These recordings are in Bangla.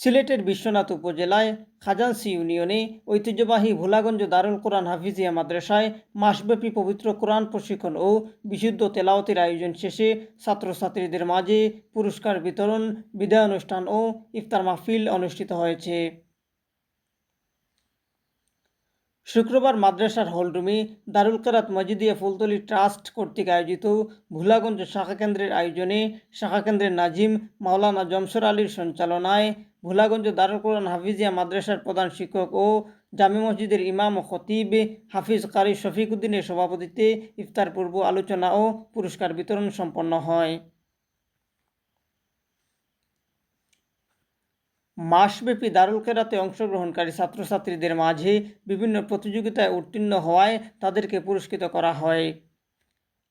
সিলেটের বিশ্বনাথ উপজেলায় খাজানসি ইউনিয়নে ঐতিহ্যবাহী ভোলাগঞ্জ দারুল কোরআন হাফিজিয়া মাদ্রাসায় মাসব্যাপী পবিত্র কোরআন প্রশিক্ষণ ও বিশুদ্ধ তেলাওয়াতের আয়োজন শেষে ছাত্রছাত্রীদের মাঝে পুরস্কার বিতরণ বিদায় অনুষ্ঠান ও ইফতার মাহফিল অনুষ্ঠিত হয়েছে। শুক্রবার মাদ্রাসার হলরুমে দারুল কেরাত মজিদিয়া ফুলতলি ট্রাস্ট কর্তৃক আয়োজিত ভোলাগঞ্জ শাখা কেন্দ্রের আয়োজনে শাখা কেন্দ্রের নাজিম মাওলানা জমসর আলীর সঞ্চালনায় ভোলাগঞ্জ দারুল কোরআন হাফিজিয়া মাদ্রাসার প্রধান শিক্ষক ও জামে মসজিদের ইমাম ও খতিব হাফিজ কারি শফিক উদ্দিনের সভাপতিত্বে ইফতার পূর্ব আলোচনা ও পুরস্কার বিতরণ সম্পন্ন হয়। মাসব্যাপী দারুল কেরাতে অংশগ্রহণকারী ছাত্রছাত্রীদের মাঝে বিভিন্ন প্রতিযোগিতায় উত্তীর্ণ হওয়ায় তাদেরকে পুরস্কৃত করা হয়।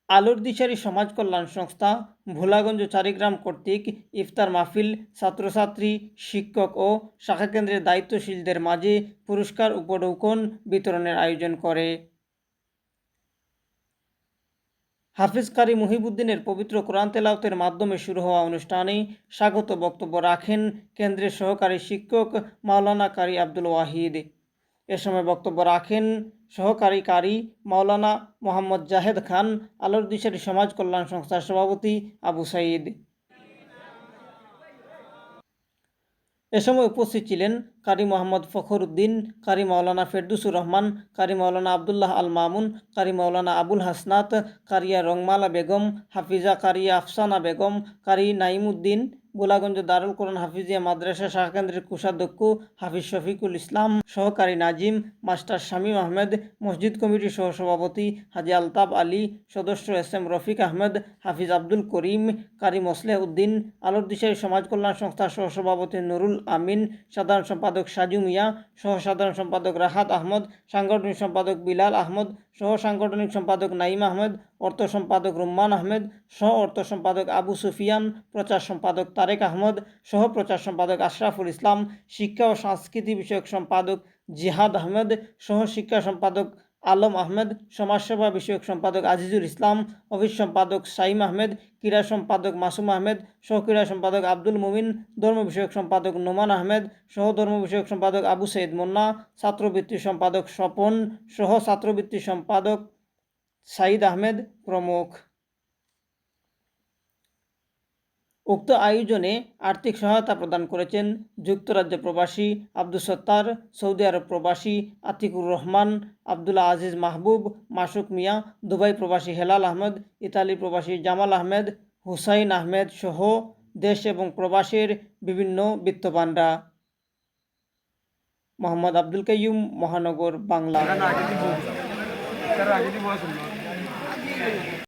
আলোর দিশারি সমাজ কল্যাণ সংস্থা ভোলাগঞ্জ চারিগ্রাম কর্তৃক ইফতার মাহফিল, ছাত্রছাত্রী, শিক্ষক ও শাখা কেন্দ্রের দায়িত্বশীলদের মাঝে পুরস্কার উপঢৌকন বিতরণের আয়োজন করে। হাফিজ কারি মুহিবুদ্দিনের পবিত্র কোরআন তেলাওতের মাধ্যমে শুরু হওয়া অনুষ্ঠানে স্বাগত বক্তব্য রাখেন কেন্দ্রের সহকারী শিক্ষক মাওলানা কারি আব্দুল ওয়াহিদ। এ সময় বক্তব্য রাখেন সহকারী কারি মাওলানা মোহাম্মদ জাহেদ খান আলোর দিশারি সমাজ কল্যাণ সংস্থার সভাপতি আবু সাইদ। এ সময় উপস্থিত ছিলেন কারি মোহাম্মদ ফখর উদ্দিন কারি মাওলানা ফেরদুসুর রহমান, কারি মাওলানা আবদুল্লাহ আল মামুন কারি মাওলানা আবুল হাসনাত, কারিয়া রংমালা বেগম, হাফিজা কারিয়া আফসানা বেগম, কারি নাইমুদ্দিন গোলাগঞ্জ দারুল কোরআন হাফিজিয়া মাদ্রাসা শাখা কেন্দ্রের কোষাধ্যক্ষ হাফিজ শফিকুল ইসলাম, সহকারী নাজিম, মাস্টার শামীম আহমেদ, মসজিদ কমিটির সহসভাপতি হাজি আলতাব আলী, সদস্য এস এম রফিক আহমেদ, হাফিজ আব্দুল করিম, কারি মোসলেহ উদ্দিন, আলোর দিশারি সমাজ কল্যাণ সংস্থার সহসভাপতি নুরুল আমিন, সাধারণ সম্পাদক সাজু মিয়া সহ সাধারণ সম্পাদক রাহাত আহমদ, সাংগঠনিক সম্পাদক বিলাল আহমদ সহ সাংগঠনিক সম্পাদক নাইম আহমেদ, অর্থ সম্পাদক রুম্মান আহমেদ, সহ অর্থ সম্পাদক আবু সুফিয়ান, প্রচার সম্পাদক তারেক আহমদ, সহ প্রচার সম্পাদক আশরাফুল ইসলাম, শিক্ষা ও সংস্কৃতি বিষয়ক সম্পাদক জিহাদ আহমেদ, সহ শিক্ষা সম্পাদক আলম আহমেদ, সমাজসেবা বিষয়ক সম্পাদক আজিজুল ইসলাম, অফিস সম্পাদক সাইম আহমেদ, ক্রীড়া সম্পাদক মাসুম আহমেদ, সহক্রীড়া সম্পাদক আব্দুল মুমিন, ধর্ম বিষয়ক সম্পাদক নোমান আহমেদ, সহ ধর্ম বিষয়ক সম্পাদক আবু সৈয়দ মোন্না, ছাত্রবৃত্তি সম্পাদক স্বপন, সহ ছাত্রবৃত্তি সম্পাদক সাইদ আহমেদ প্রমুখ। উক্ত আয়োজনে আর্থিক সহায়তা প্রদান করেছেন যুক্তরাজ্য প্রবাসী আব্দুল সত্তার, সৌদি আরব প্রবাসী আতিকুর রহমান আবদুল্লা আজিজ মাহবুব, মাসুক মিয়া, দুবাই প্রবাসী হেলাল আহমেদ, ইতালি প্রবাসী জামাল আহমেদ, হুসাইন আহমেদ সহ দেশ এবং প্রবাসের বিভিন্ন বিত্তবানরা। মোহাম্মদ আব্দুল কাইয়ুম, মহানগর বাংলা।